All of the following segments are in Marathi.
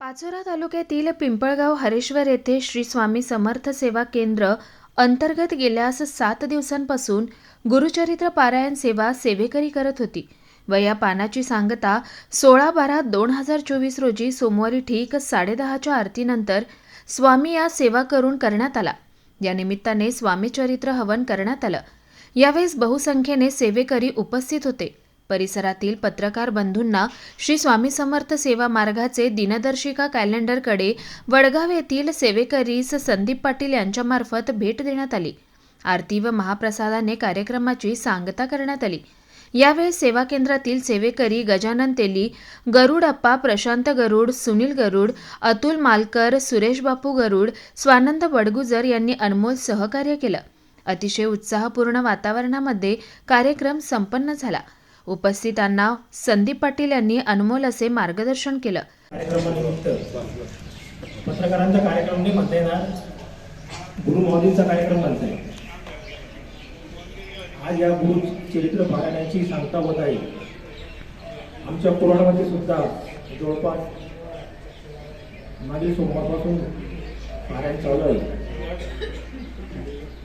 पाचोरा तालुक्यातील पिंपळगाव हरेश्वर येथे श्री स्वामी समर्थ सेवा केंद्र अंतर्गत गेल्यास सात दिवसांपासून गुरुचरित्र पारायण सेवा सेवेकरी करत होती व या पानाची सांगता सोळा बारा दोन हजार चोवीस रोजी सोमवारी ठीक साडेदहाच्या आरतीनंतर स्वामी या सेवा करून करण्यात आला. या निमित्ताने स्वामी चरित्र हवन करण्यात आलं. यावेळेस बहुसंख्येने सेवेकरी उपस्थित होते. परिसरातील पत्रकार बंधूंना श्री स्वामी समर्थ सेवा मार्गाचे दिनदर्शिका कॅलेंडरकडे वडगाव येथील सेवेकरीस संदीप पाटील यांच्यामार्फत भेट देण्यात आली. आरती व महाप्रसादाने कार्यक्रमाची सांगता करण्यात आली. यावेळी सेवा केंद्रातील सेवेकरी गजानन तेली गरुडप्पा प्रशांत गरुड सुनील गरुड अतुल मालकर सुरेश बापू गरुड स्वानंद बडगुजर यांनी अनमोल सहकार्य केलं. अतिशय उत्साहपूर्ण वातावरणामध्ये कार्यक्रम संपन्न झाला. उपस्थितांना संदीप पाटील यांनी अनमोल असे मार्गदर्शन केलं. पत्रकारांचा कार्यक्रम नाही म्हणता येणार. गुरु महोदयींचा कार्यक्रम म्हणता येईल. आज या गुरु चरित्र पारायणाची सांगता होत आहे. आमच्या पुराणामध्ये सुद्धा जवळपास मागील सोमवारपासून पारायण चालू आहे.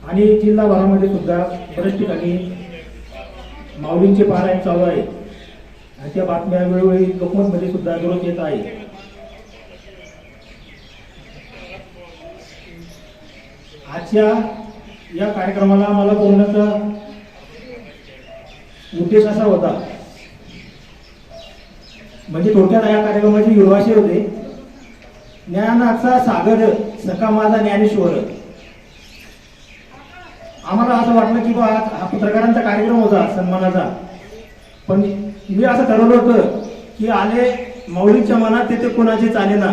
आणि जिल्हाभरामध्ये सुद्धा बऱ्याच ठिकाणी माऊलींचे पारायण चालू आहे. अशा बातम्या वेळोवेळी लोकमतमध्ये सुद्धा दररोज येत आहे. आजच्या या कार्यक्रमाला मला बोलण्याचा उद्देश असा होता. म्हणजे थोडक्यात या कार्यक्रमाची युवाशी होते. ज्ञानाचा सागर सखा माझा ज्ञानेश्वर. आम्हाला असं वाटलं की बा आज हा पत्रकारांचा कार्यक्रम होता सन्मानाचा. पण मी असं ठरवलं होतं की आले माऊलीच्या मनात ते ते आले चालेना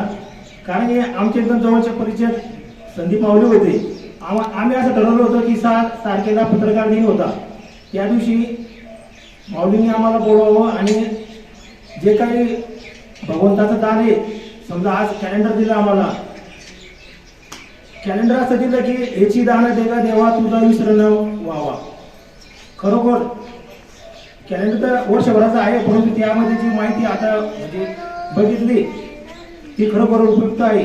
कारण की आमचे एकदम जवळचे परिचय संदीप माऊली होते. आम्हा आम्ही असं ठरवलं होतं की सात तारखेला पत्रकार दिन होता. त्या दिवशी माऊलींनी आम्हाला बोलवावं आणि जे काही भगवंताचं दान आहे समजा आज कॅलेंडर दिलं आम्हाला कॅलेंडर असं दिलं की याची दान देवा देवा तुझा विसरण व्हावा. खरोखर कॅलेंडर तर वर्षभराचं आहे परंतु त्यामध्ये जी माहिती आता म्हणजे बघितली ती खरोखर उपयुक्त आहे.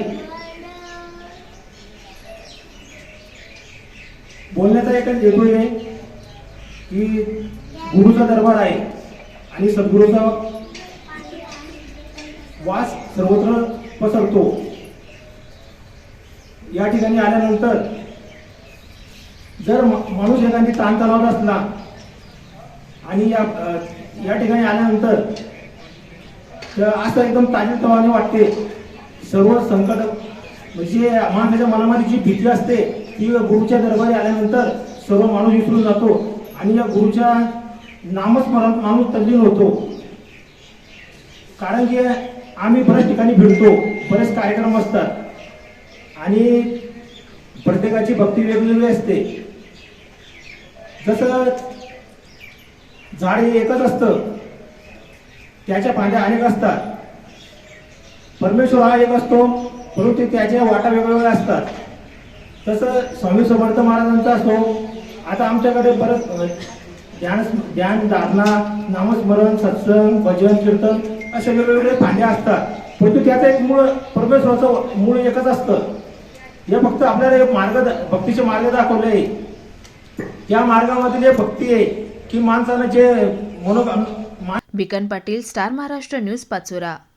बोलण्याचा एकच हेतू आहे की गुरुचा दरबार आहे आणि सद्गुरूचा वास सर्वत्र पसरतो. या ठिकाणी आल्यानंतर जर माणूस एखादी ताणतणावात असला आणि या या ठिकाणी आल्यानंतर तर असं एकदम ताजेतवाने वाटते. सर्व संकट म्हणजे माणसाच्या मनामध्ये जी भीती असते ती गुरुच्या दरबारी आल्यानंतर सर्व माणूस विसरून जातो आणि या गुरुच्या नामस्मरण माणूस तल्लीन होतो. कारण की आम्ही बऱ्याच ठिकाणी भिडतो बरेच कार्यक्रम असतात. आणि प्रत्येकाची भक्ती वेगवेगळी असते. जसं झाड हे एकच असतं त्याच्या फांद्या अनेक असतात. परमेश्वर हा एक असतो परंतु त्याच्या वाटा वेगवेगळ्या असतात. तसं स्वामी समर्थ महाराजांचा असतो आता आमच्याकडे बरंच ध्यान ध्यान धारणा नामस्मरण सत्संग भजन कीर्तन असे वेगवेगळे फांद्या असतात. परंतु त्याचं एक मूळ परमेश्वराचं मूळ एकच असतं. हे फक्त आपल्याला एक मार्ग भक्तीचे मार्ग दाखवले आहे. या मार्गामध्ये जे भक्ती आहे की माणसानं जे मनोकाम बिकन पाटील स्टार महाराष्ट्र न्यूज पाचोरा.